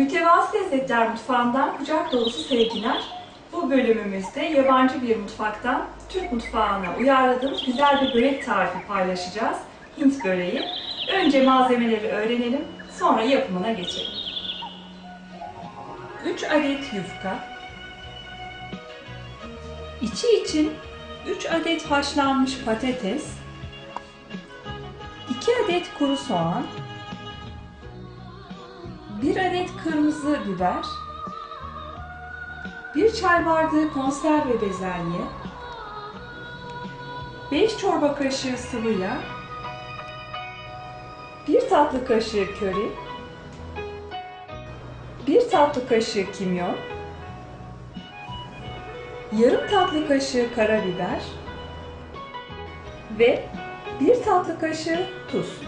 Mütevazı Lezzetler Mutfağı'ndan kucak dolusu sevgiler. Bu bölümümüzde yabancı bir mutfaktan Türk mutfağına uyarladığımız güzel bir börek tarifi paylaşacağız. Hint böreği. Önce malzemeleri öğrenelim, sonra yapımına geçelim. 3 adet yufka, içi için 3 adet haşlanmış patates, 2 adet kuru soğan, 1 adet kırmızı biber, 1 çay bardağı konserve bezelye, 5 çorba kaşığı sıvı yağ, 1 tatlı kaşığı köri, 1 tatlı kaşığı kimyon, yarım tatlı kaşığı karabiber ve 1 tatlı kaşığı tuz.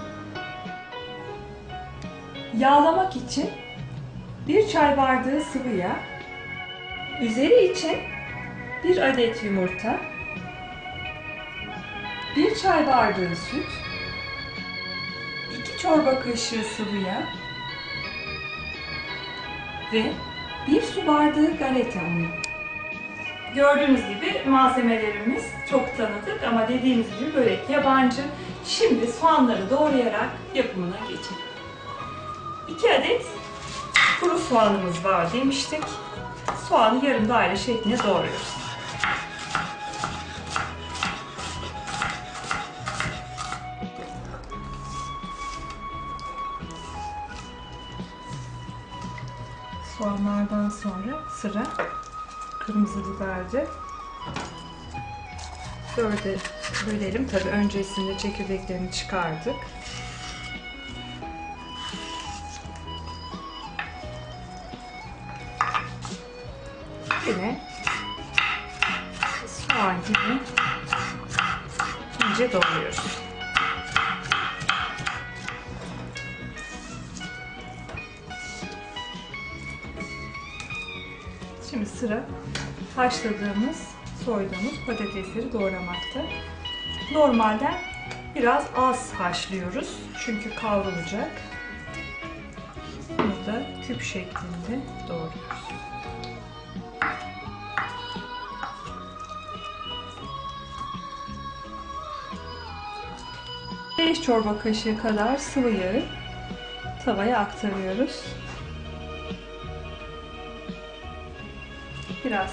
Yağlamak için 1 çay bardağı sıvı yağ, üzeri için 1 adet yumurta, 1 çay bardağı süt, 2 çorba kaşığı sıvı yağ ve 1 su bardağı galeta unu. Gördüğünüz gibi malzemelerimiz çok tanıdık ama dediğimiz gibi börek yabancı. Şimdi soğanları doğrayarak yapımına geçelim. 2 adet kuru soğanımız var demiştik. Soğanı yarım daire şeklinde doğruyoruz. Soğanlardan sonra sıra kırmızı biberde. Dörde bölelim. Tabi öncesinde çekirdeklerini çıkardık. Yine soğan gibi ince doğruyoruz. Şimdi sıra haşladığımız, soyduğumuz patatesleri doğramakta. Normalde biraz az haşlıyoruz çünkü kavrulacak. Bunu da küp şeklinde doğruyoruz. Beş çorba kaşığı kadar sıvı yağı tavaya aktarıyoruz. biraz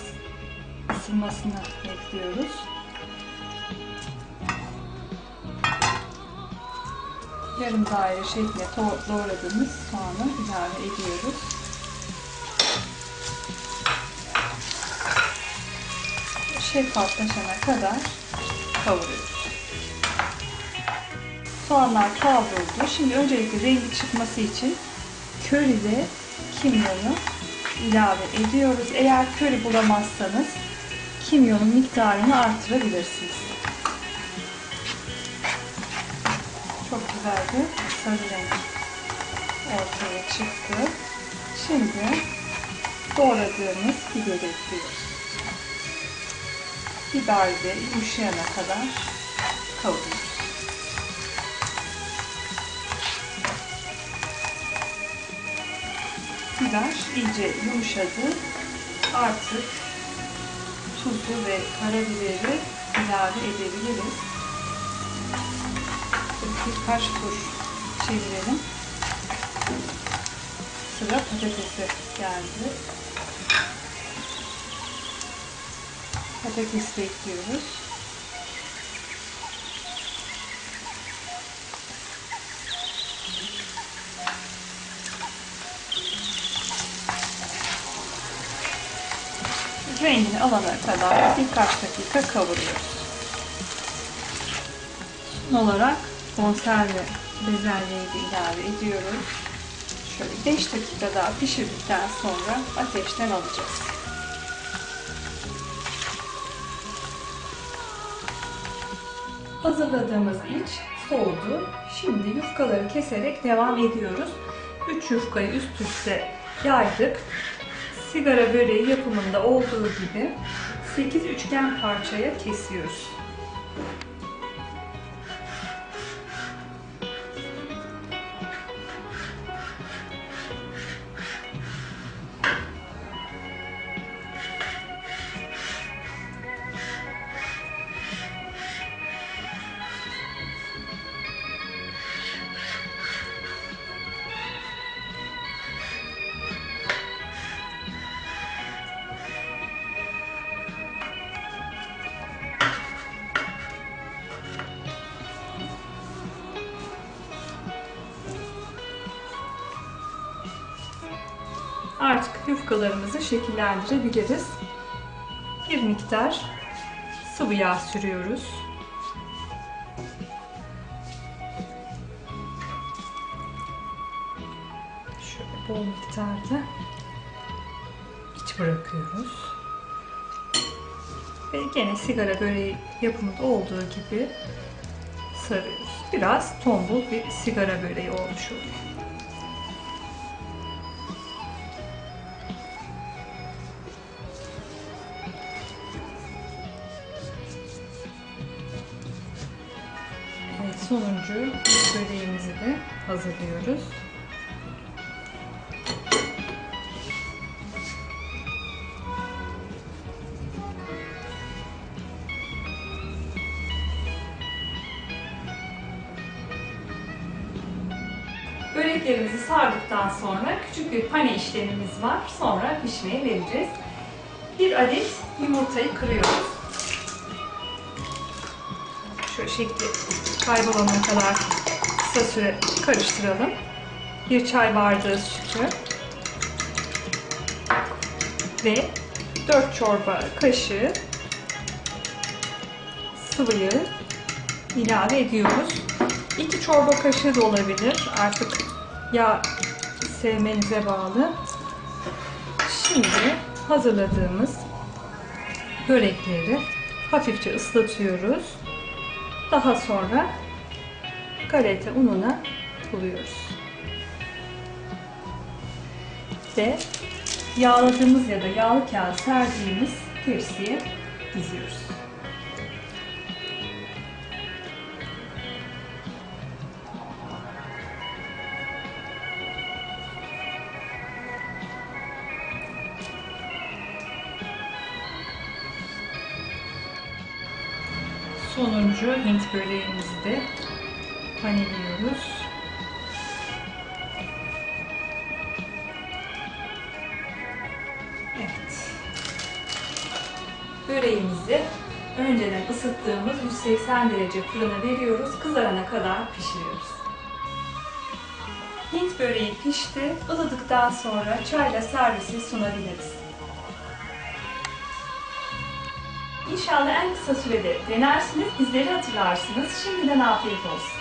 ısınmasını bekliyoruz. Yarım daire şekilde doğradığımız soğanı ilave ediyoruz. Şeffaflaşana kadar kavuruyoruz. Soğanlar kavruldu. Şimdi öncelikle rengi çıkması için köri ve kimyonu ilave ediyoruz. Eğer köri bulamazsanız kimyonun miktarını artırabilirsiniz. Çok güzel bir sarı renk ortaya çıktı. Şimdi doğradığımız biberi ekliyoruz. Biber de yumuşayana kadar kavuruyoruz. Biber iyice yumuşadı. Artık tuzu ve karabiberi ilave edebiliriz. Birkaç tur çevirelim. Sıra patatese geldi. Patatesi ekliyoruz. Rengini alana kadar birkaç dakika kavuruyoruz. Son olarak konserve bezelyeyi de ilave ediyoruz. Şöyle 5 dakika daha pişirdikten sonra ateşten alacağız. Hazırladığımız iç soğudu. Şimdi yufkaları keserek devam ediyoruz. 3 yufkayı üst üste yaydık sigara böreği yapımında olduğu gibi 8 üçgen parçaya kesiyoruz. Artık yufkalarımızı şekillendirebiliriz. Bir miktar sıvı yağ sürüyoruz. Şöyle bol miktarda iç bırakıyoruz. Ve gene sigara böreği yapımında olduğu gibi sarıyoruz. Biraz tombul bir sigara böreği olmuş oluyor. Sonuncu böreğimizi de hazırlıyoruz. Böreklerimizi sardıktan sonra küçük bir pane işlemimiz var. Sonra pişmeye vereceğiz. Bir adet yumurtayı kırıyoruz. Şekli kaybolana kadar kısa süre karıştıralım. Bir çay bardağı sütü ve 4 çorba kaşığı sıvıyı ilave ediyoruz. 2 çorba kaşığı da olabilir. Artık yağ sevmenize bağlı. Şimdi hazırladığımız börekleri hafifçe ıslatıyoruz. Daha sonra galeta ununa buluyoruz. Ve yağladığımız ya da yağlı kağıt serdiğimiz tepsiye diziyoruz. Sonuncu Hint böreğimizi de paneliyoruz. Evet. Böreğimizi önceden ısıttığımız 180 derece fırına veriyoruz. Kızarana kadar pişiriyoruz. Hint böreği pişti. Ilıdıktan sonra çayla servisi sunabiliriz. İnşallah en kısa sürede denersiniz, bizleri hatırlarsınız. Şimdiden afiyet olsun.